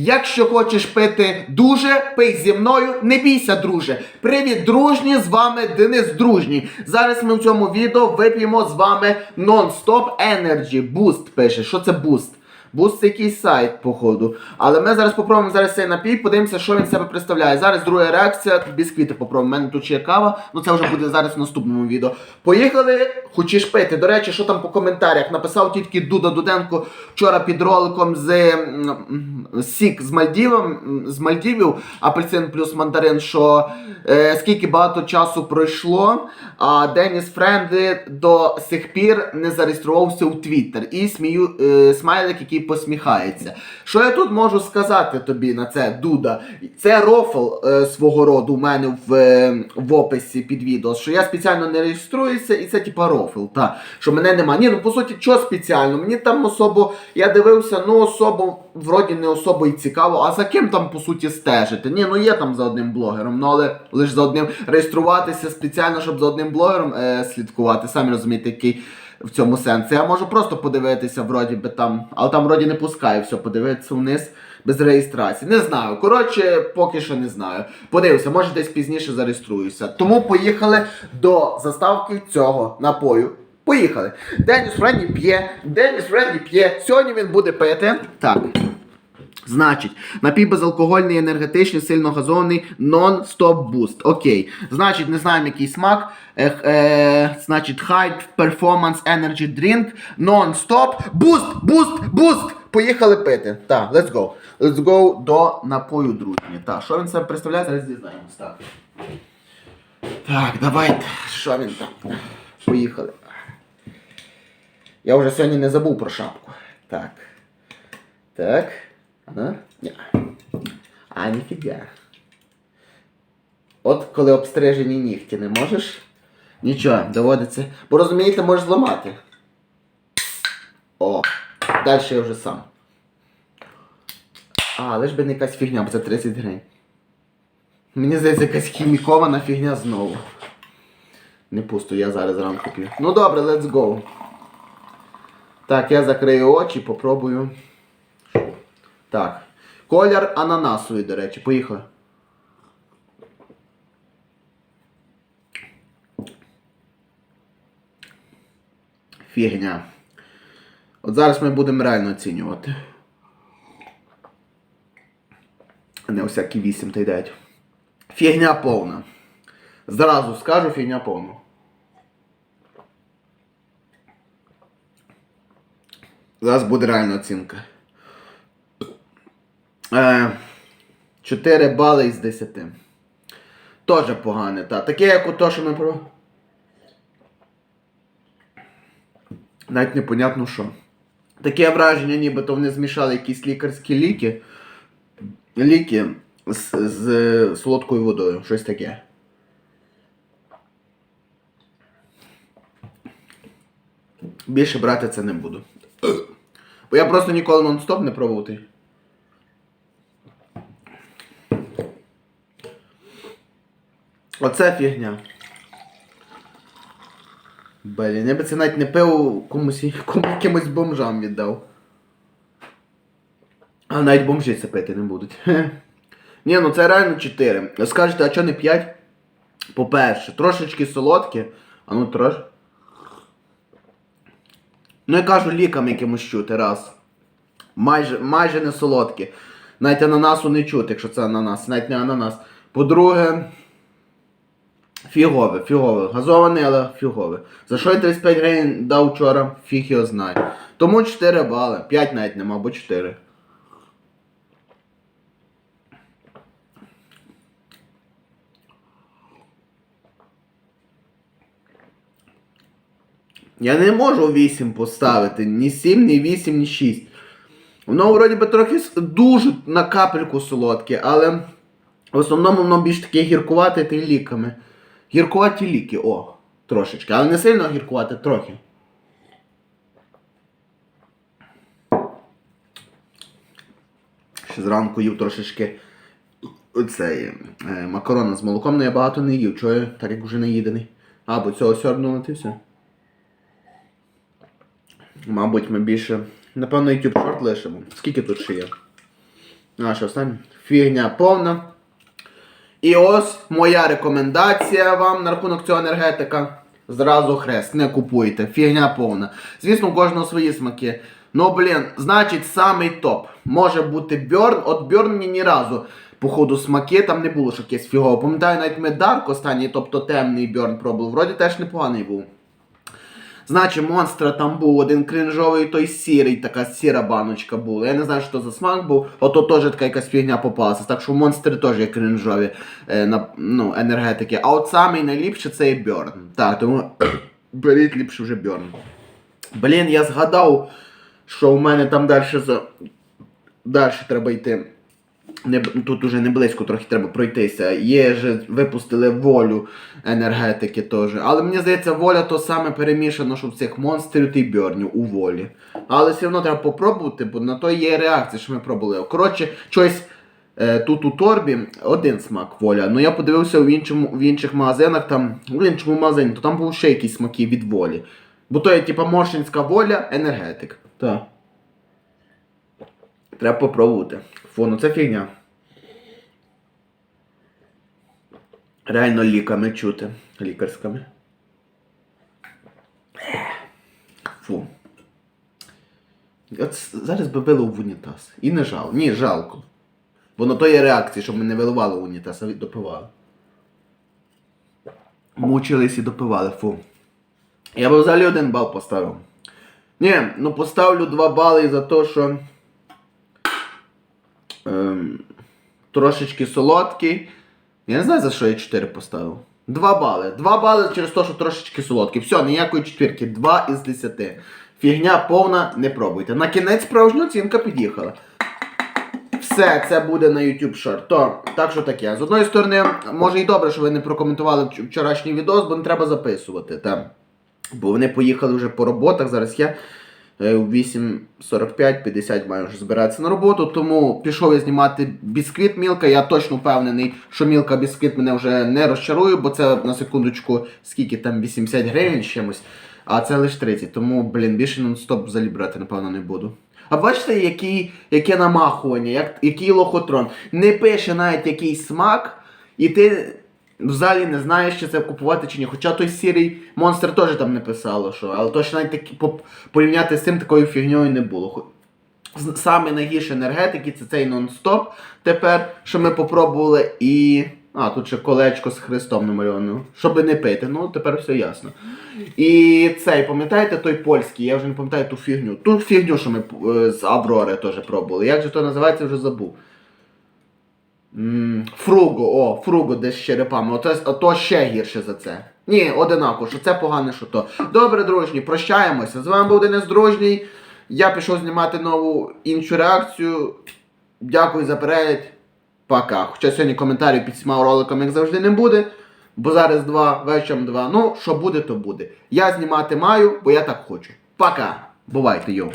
Якщо хочеш пити дуже, пий зі мною, не бійся, друже. Привіт, дружні! З вами Денис Дружній. Зараз ми в цьому відео вип'ємо з вами Non-Stop Energy Boost пише. Що це Boost? Буст це якийсь сайт, походу. Але ми зараз попробуємо зараз цей напій, подивимося, що він себе представляє. Зараз друга реакція, бісквіти попробуємо. У мене тут ще є кава, ну це вже буде зараз в наступному відео. Поїхали, хочеш пити. До речі, що там по коментарях? Написав тільки Дуда Дуденко вчора під роликом з Сік з Мальдівом, з Мальдівів, апельсин плюс мандарин, що е, скільки багато часу пройшло, а Деніс Френди до сих пір не зареєструвався у Твіттер. І смію, е, смайлик, який посміхається. Що я тут можу сказати тобі на це, Дуда? Це рофл е, свого роду у мене в, е, в описі під відео, що я спеціально не реєструюся, і це типа рофл. Та, що мене нема. Ні, ну по суті, що спеціально? Мені там особо, я дивився, ну особо, вроді не особо і цікаво, а за ким там по суті стежити? Ні, ну є там за одним блогером, ну але лише за одним реєструватися спеціально, щоб за одним блогером е, слідкувати. Самі розумієте, який в цьому сенсі. Я можу просто подивитися, вроді би там, але там вроді не пускає все, подивитися вниз без реєстрації. Не знаю. Коротше, поки що не знаю. Подивився, може десь пізніше зареєструюся. Тому поїхали до заставки цього напою. Поїхали. Деніс Френді п'є. Деніс Френді п'є. Сьогодні він буде пити. Так. Значить, напій безалкогольний, енергетичний, сильно газований, non-stop boost. Окей. Значить, не знаємо, який смак. Ех, е, значить, High Performance Energy Drink, non-stop. Boost, boost, boost! Поїхали пити. Так, let's go. Let's go до напою, дружні. Так, що він себе представляє, зараз дізнаємось. Так. Так, давайте. Що він там? Поїхали. Я вже сьогодні не забув про шапку. Так. Так. Ні. А, ніфіга. От коли обстрижені нігті не можеш. Нічого, доводиться. Бо розумієте, можеш зламати. О, далі я вже сам. А, лиш би не якась фігня, бо це 30 гривень. Мені здається, якась хімікована фігня знову. Не пусто, я зараз зранку п'ю. Ну добре, let's go. Так, я закрию очі, попробую. Так. Колір ананасовий, до речі, поїхали. Фігня. От зараз ми будемо реально оцінювати. А не всякі 8 та й 9. Фігня повна. Зразу скажу фігня повна. Зараз буде реальна оцінка. Е, 4 бали із 10. Тоже погане, так. Таке, як у то, що ми про. Навіть непонятно що. Таке враження, нібито вони змішали якісь лікарські ліки. Ліки з, з солодкою водою. Щось таке. Більше брати це не буду. Бо я просто ніколи нон-стоп не пробував. Оце фігня. Блін, я би це навіть не пив комусь кому, якимось бомжам віддав. А навіть бомжі це пити не будуть. Ні, ну це реально 4. Скажете, а чого не 5? По-перше, трошечки солодкі, а ну трош. Ну я кажу лікам якимось чути раз. Майже, майже не солодкі. Навіть ананасу не чути, якщо це ананас, навіть не ананас. По-друге, фігове, фігове. Газований, але фігове. За що я 35 гривень дав вчора, фіг його знає. Тому 4 бали. 5 навіть нема, або 4. Я не можу 8 поставити, ні 7, ні 8, ні 6. Воно вроді би трохи дуже на капельку солодке, але в основному воно більш таке гіркувате та ліками. Гіркуваті ліки, о, трошечки. Але не сильно гіркувати, трохи. Ще зранку їв трошечки оцей, е, макарона з молоком, але я багато не їв, чого я так як вже наїдений. А, бо цього сьорбнули і все. Мабуть, ми більше. Напевно, YouTube шорт лишимо. Скільки тут ще є? А, що останнє? Фігня повна. І ось моя рекомендація вам на рахунок цього енергетика. Зразу хрест, не купуйте. Фігня повна. Звісно, у кожного свої смаки. Ну, блін, значить, самий топ. Може бути Бьорн. От Бьорн мені ні разу, походу, смаки там не було що якесь фігово. Пам'ятаю, навіть ми Дарк останній, тобто темний Бьорн пробував. Вроді теж непоганий був. Значить, монстра там був один кринжовий, той сірий, така сіра баночка була. Я не знаю, що за смак був. Ото теж така якась фігня попалася. Так що монстри теж є кринжові е, на, ну, енергетики. А от самий найліпший це і Бьорн. Так, тому беріть ліпше вже Бьорн. Блін, я згадав, що у мене там далі за. Далі треба йти. Не, тут уже не близько трохи треба пройтися. Є ж випустили волю енергетики теж. Але мені здається, воля то саме перемішано, що в цих монстрів і бьорнів у волі. Але все одно треба попробувати, бо на то є реакція, що ми пробували. Коротше, щось е, тут у торбі один смак воля. Ну я подивився в, іншому, в інших магазинах, там, в іншому магазині, то там був ще якісь смаки від волі. Бо то є типа моршинська воля, енергетик. Так. Треба попробувати. Фу, ну це фігня. Реально ліками чути. Лікарськими. Фу. От зараз би вилив в унітаз. І не жал. Ні, жалко. Бо на то є реакції, щоб ми не виливали в унітаз, а допивали. Мучились і допивали, фу. Я би взагалі один бал поставив. Ні, ну поставлю два бали за те, що ем, трошечки солодкий. Я не знаю, за що я 4 поставив. 2 бали. 2 бали через те, що трошечки солодкий. Все, ніякої четвірки. 2 із 10. Фігня повна, не пробуйте. На кінець справжня оцінка під'їхала. Все, це буде на YouTube Short. То, так що таке. З одної сторони, може і добре, що ви не прокоментували вчорашній відос, бо не треба записувати. Та. Бо вони поїхали вже по роботах. Зараз я е, у 8.45-50 маю вже збиратися на роботу, тому пішов я знімати бісквіт Мілка. Я точно впевнений, що Мілка бісквіт мене вже не розчарує, бо це на секундочку, скільки там 80 гривень чимось, а це лише 30. Тому, блін, більше нон-стоп взагалі брати, напевно, не буду. А бачите, який, яке намахування, як, який лохотрон. Не пише навіть який смак, і ти взагалі не знаєш, чи це купувати чи ні. Хоча той сірий монстр теж там не писало, що, але точно навіть такі, по, порівняти з цим такою фігньою не було. Саме найгірші енергетики це цей нон-стоп тепер, що ми попробували, і. А, тут ще колечко з хрестом намальовано. Щоб не пити, ну тепер все ясно. І цей, пам'ятаєте той польський, я вже не пам'ятаю ту фігню. Ту фігню, що ми е, з Аврори теж пробували. Як же то називається, вже забув. Фруго, о, фруго десь з черепами. Ото, ото ще гірше за це. Ні, одинаково, що це погане, що то. Добре, дружні, прощаємося. З вами був Денис Дружній. Я пішов знімати нову іншу реакцію. Дякую за перегляд. Пока. Хоча сьогодні коментарів під всіма роликами, як завжди, не буде. Бо зараз два, вечором два. Ну, що буде, то буде. Я знімати маю, бо я так хочу. Пока. Бувайте, йоу.